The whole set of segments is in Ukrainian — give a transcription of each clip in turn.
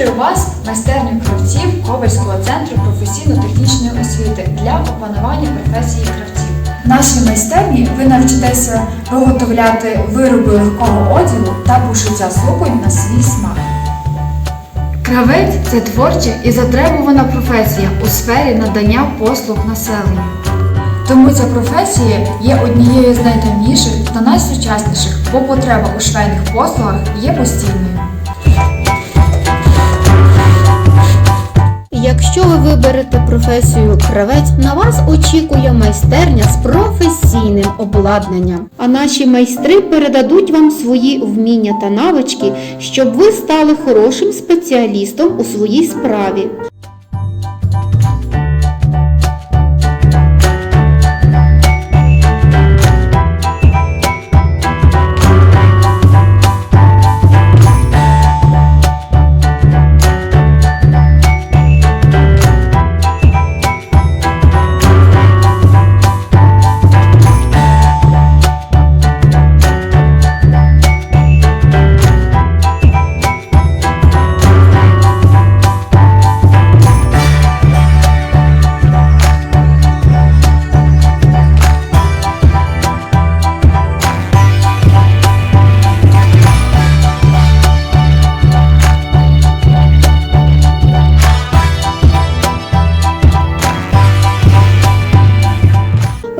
Запрошую вас в майстерню кравців Ковальського центру професійно-технічної освіти для опанування професії кравців. В нашій майстерні ви навчитеся виготовляти вироби легкого одягу та пошиття суконь на свій смак. Кравець це творча і затребувана професія у сфері надання послуг населенню. Тому ця професія є однією з найдавніших та найсучасніших, бо потреба у швейних послугах є постійною. Якщо ви виберете професію кравець, на вас очікує майстерня з професійним обладнанням. А наші майстри передадуть вам свої вміння та навички, щоб ви стали хорошим спеціалістом у своїй справі.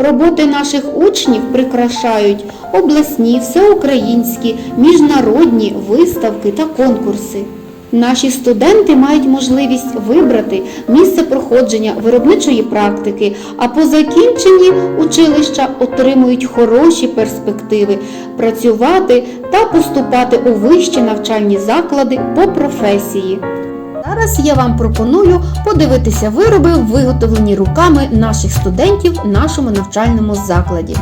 Роботи наших учнів прикрашають обласні, всеукраїнські, міжнародні виставки та конкурси. Наші студенти мають можливість вибрати місце проходження виробничої практики, а по закінченні училища отримують хороші перспективи працювати та поступати у вищі навчальні заклади по професії. Зараз я вам пропоную подивитися вироби, виготовлені руками наших студентів в нашому навчальному закладі.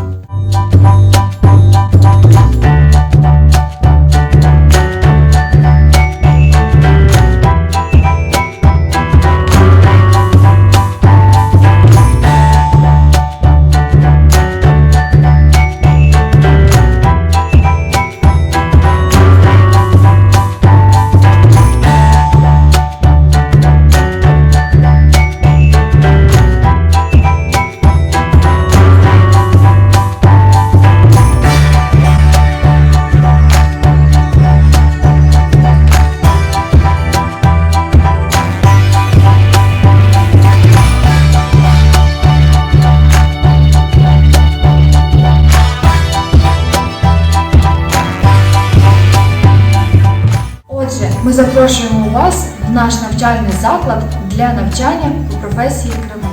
Ми запрошуємо вас в наш навчальний заклад для навчання у професії кравця.